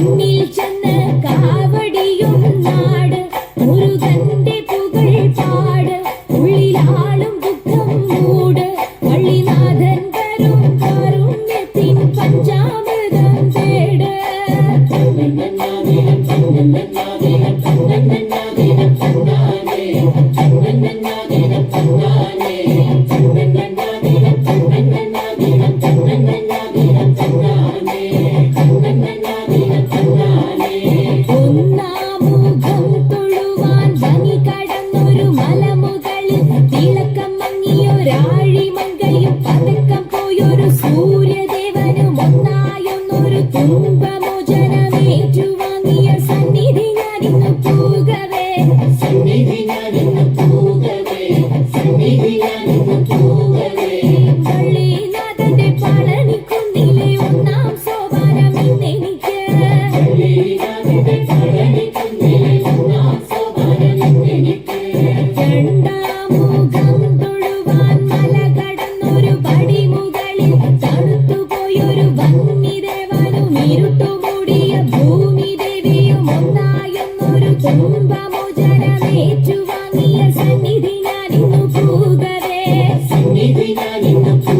mil ഭൂമി ദേവിയും ഒന്നായെന്നൊരു പോകവേ. സന്നിധി ഞാനിന്നു പോകവേ